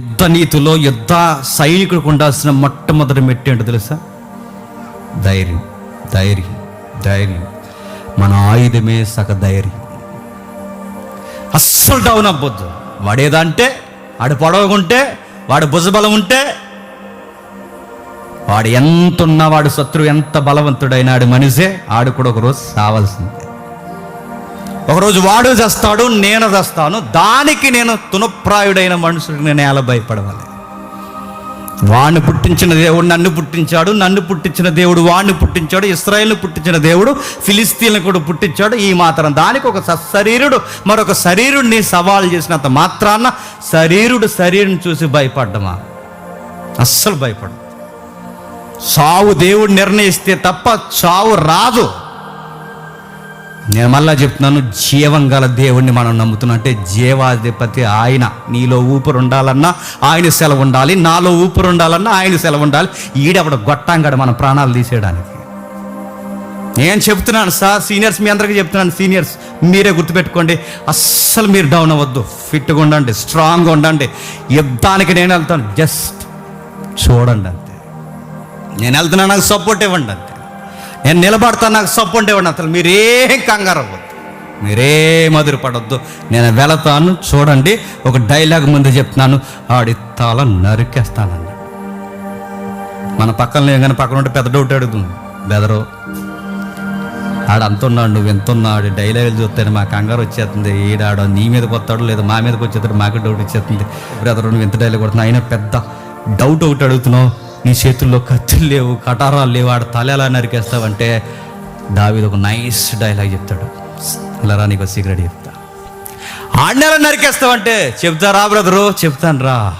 యుద్ధ నీతిలో యుద్ధ సైనికుడికి ఉండాల్సిన మొట్టమొదటి మెట్టి ఏంటో తెలుసా? ధైర్యం ధైర్యం ధైర్యం. మన ఆయుధమే సగ ధైర్యం. అస్సలు డౌన్ అవ్వద్దు. వాడేదంటే వాడు పొడవకుంటే వాడు భుజబలం ఉంటే వాడు ఎంత ఉన్నా వాడు శత్రువు ఎంత బలవంతుడైనాడు మనిషే ఆడు కూడా ఒకరోజు సావాల్సిందే. ఒకరోజు వాడు చేస్తాడు నేను చేస్తాను. దానికి నేను తునప్రాయుడైన మనుషుడికి నేను ఎలా భయపడవాలి? వాణ్ణి పుట్టించిన దేవుడు నన్ను పుట్టించాడు నన్ను పుట్టించిన దేవుడు వాణ్ణి పుట్టించాడు ఇస్రాయేల్ని పుట్టించిన దేవుడు ఫిలిస్తీన్లు కూడా పుట్టించాడు. ఈ మాత్రం దానికి ఒక సశరీరుడు మరొక శరీరుడిని సవాల్ చేసినంత మాత్రాన శరీరుడు శరీరం చూసి భయపడ్డమా? అస్సలు భయపడ చావు దేవుడు నిర్ణయిస్తే తప్ప చావు రాదు. నేను మళ్ళా చెప్తున్నాను జీవం గల దేవుణ్ణి మనం నమ్ముతున్నాం. అంటే జీవాధిపతి ఆయన. నీలో ఊపిరి ఉండాలన్నా ఆయన సెలవు ఉండాలి నాలో ఊపిరి ఉండాలన్నా ఆయన సెలవు ఉండాలి ఈడెవడ గొట్టంగాడు మన ప్రాణాలు తీసేయడానికి. నేను చెప్తున్నాను సార్ సీనియర్స్ మీ అందరికీ చెప్తున్నాను సీనియర్స్ మీరే గుర్తుపెట్టుకోండి. అస్సలు మీరు డౌన్ అవ్వద్దు. ఫిట్గా ఉండండి స్ట్రాంగ్గా ఉండండి. యుద్ధానికి నేను వెళ్తాను. జస్ట్ చూడండి అంతే. నేను వెళ్తున్నా నాకు సపోర్ట్ ఇవ్వండి అంతే. నేను నిలబడతాను నాకు సపోర్ట్ ఇవ్వండి అసలు మీరేం కంగారు అవ్వద్దు. మధుర పడొద్దు నేను వెళతాను చూడండి ఒక డైలాగ్ ముందు చెప్తున్నాను. ఆడి తల నరికేస్తానన్న. మన పక్కన కానీ పక్కన ఉంటే పెద్ద డౌట్ అడుగుతుంది. బెదరు. ఆడు అంతున్నాడు నువ్వు ఎంతున్నాడు డైలాగులు చూస్తాను మా కంగారు వచ్చేస్తుంది. ఈడాడు నీ మీదకి వస్తాడు లేదా మా మీదకి వచ్చేస్తాడు మాకు డౌట్ వచ్చేస్తుంది. బ్రదర్ నువ్వు ఎంత డైలాగ్ కొడుతున్నావు. అయినా పెద్ద డౌట్ ఒకటి అడుగుతున్నావు. నీ చేతుల్లో కత్తులు లేవు కటారాలు లేవు ఆడ తల ఎలా నరికేస్తావంటే దావిది ఒక నైస్ డైలాగ్ చెప్తాడు. ఇలా నీకు సీక్రెట్ చెప్తా. ఆడిని ఎలా నరికేస్తావంటే చెప్తారా బ్రదరు చెప్తాను రా.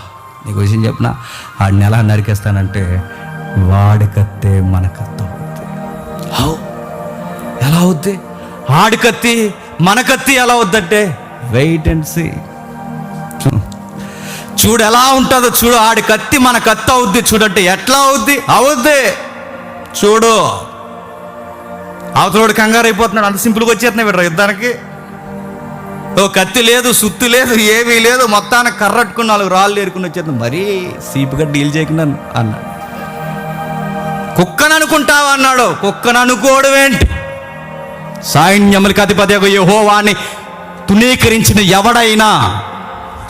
నీకు విషయం చెప్పిన? ఆడిని ఎలా నరికేస్తానంటే వాడి కత్తే మన కత్త హౌ? ఎలా అవుద్ది? ఆడి కత్తి మన కత్తి ఎలా అవుద్దంటే వెయిట్ అండ్ సీ చూడు ఎలా ఉంటుందో చూడు. ఆడి కత్తి మన కత్తి అవుద్ది. చూడంటే ఎట్లా అవుద్ది? అవుద్ది. చూడు. అవతలోడు కంగారు అయిపోతున్నాడు. అంత సింపుల్గా వచ్చేస్తున్నాయి వీడు యుద్ధానికి. ఓ కత్తి లేదు సుత్తి లేదు ఏమీ లేదు. మొత్తానికి కర్రట్టుకుని నాలుగు రాళ్ళు ఏరుకుని వచ్చేది మరీ సీపుగా డీల్ చేయకుండా అన్నాడు కుక్కను అనుకుంటావా అన్నాడు. కుక్కను అనుకోవడం ఏంటి? సైన్యములకి అధిపతి యహోవాని తునీకరించిన ఎవడైనా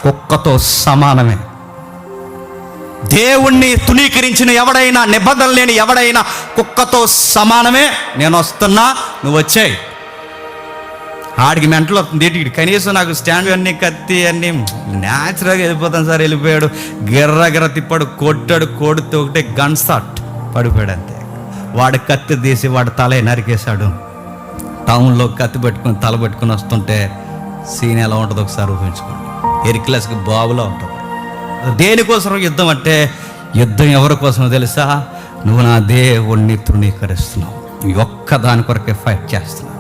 కుక్కతో సమానమే. దేవుణ్ణి తునీకరించిన ఎవడైనా నిబంధన లేని ఎవడైనా కుక్కతో సమానమే. నేను వస్తున్నా నువ్వు వచ్చాయి. ఆడికి మెంటలు వస్తుంది ఇటు కనీసం నాకు స్టాండ్ అన్ని కత్తి అన్ని న్యాచురల్గా వెళ్ళిపోతాను సార్ వెళ్ళిపోయాడు. గిర్ర గిర్ర తిప్పాడు కొట్టాడు కొడితే ఒకటే గన్ షాట్ పడిపోయాడు అంతే. వాడు కత్తి తీసి వాడు తల నరికేశాడు. టౌన్లో కత్తి పెట్టుకుని తల పెట్టుకుని వస్తుంటే సీన్ ఎలా ఉంటుందో ఒకసారి ఊహించుకోండి. ఎరిక్లాస్కి బాబులా ఉంటుంది దేనికోసం యుద్ధం అంటే యుద్ధం ఎవరి కోసం తెలుసా? నువ్వు నా దేవుణ్ణి తృణీకరిస్తున్నావు. ఒక్క దాని కొరకే ఫైట్ చేస్తున్నావు.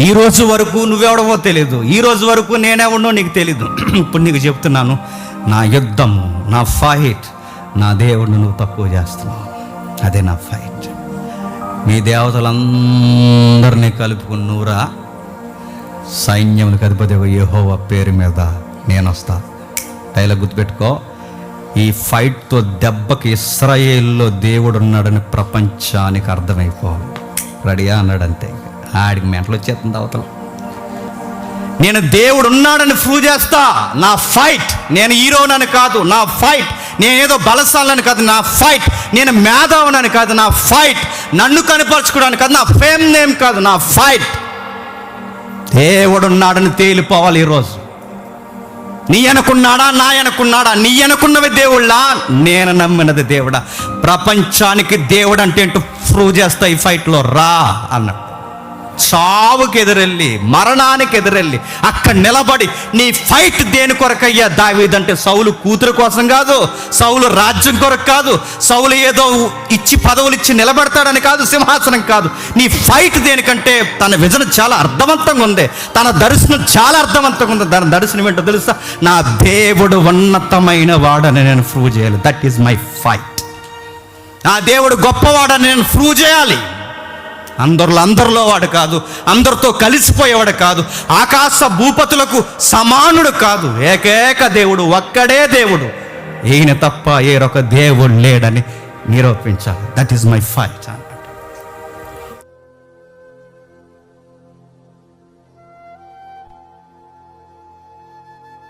ఈ రోజు వరకు నువ్వెవడవో తెలియదు ఈ రోజు వరకు నేనెవడో నీకు తెలీదు. ఇప్పుడు నీకు చెప్తున్నాను నా యుద్ధం నా ఫైట్ నా దేవుణ్ణి నువ్వు తక్కువ చేస్తున్నావు. అదే నా ఫైట్. మీ దేవతలందరినీ కలుపుకున్నూరా సైన్యములకు అధిపతి యహోవ పేరు మీద నేను వస్తా డైలాగ్ గుర్తుపెట్టుకో. ఈ ఫైట్తో దెబ్బకి ఇస్రాయేల్లో దేవుడు ఉన్నాడని ప్రపంచానికి అర్థమైపోవాలి రెడీగా అన్నాడు అంతే ఆడికి మెంటలు వచ్చేస్తుంది అవతల. నేను దేవుడు ఉన్నాడని ప్రూవ్ చేస్తా. నా ఫైట్ నేను హీరోనని కాదు నా ఫైట్ నేను ఏదో బలశాలని కాదు నా ఫైట్ నేను మేధావునని కాదు నా ఫైట్ నన్ను కనపరచుకోవడానికి కాదు నా ఫేమ్ నేమ్ కాదు నా ఫైట్. దేవుడు ఉన్నాడని తేలిపోవాలి ఈరోజు. నీ అనుకున్నాడా నా అనుకున్నాడా? నీ అనుకున్నవి దేవుళ్ళా? నేను నమ్మినది దేవుడా. ప్రపంచానికి దేవుడు అంటే ఏంటో ప్రూవ్ చేస్తా ఈ ఫైట్లో రా అన్నాడు. చావుకి ఎదురెళ్ళి మరణానికి ఎదురెళ్ళి అక్కడ నిలబడి నీ ఫైట్ దేని కొరకయ్యా దావీదంటే సౌలు కూతురు కోసం కాదు సౌలు రాజ్యం కొరకు కాదు సౌలు ఏదో ఇచ్చి పదవులు ఇచ్చి నిలబెడతాడని కాదు సింహాసనం కాదు. నీ ఫైట్ దేనికంటే తన విజన చాలా అర్థవంతంగా ఉంది తన దర్శనం చాలా అర్థవంతంగా ఉంది. దాని దర్శనం ఏంటో తెలుసా? నా దేవుడు ఉన్నతమైన వాడని నేను ప్రూవ్ చేయాలి. దట్ ఈస్ మై ఫైట్ నా దేవుడు గొప్పవాడని నేను ప్రూవ్ చేయాలి. అందరిలో అందరిలో వాడు కాదు అందరితో కలిసిపోయేవాడు కాదు ఆకాశ భూపతులకు సమానుడు కాదు. ఏకైక దేవుడు ఒక్కడే దేవుడు. ఈయన తప్ప ఏరొక దేవుడు లేడని నిరూపించాలి. That is my fight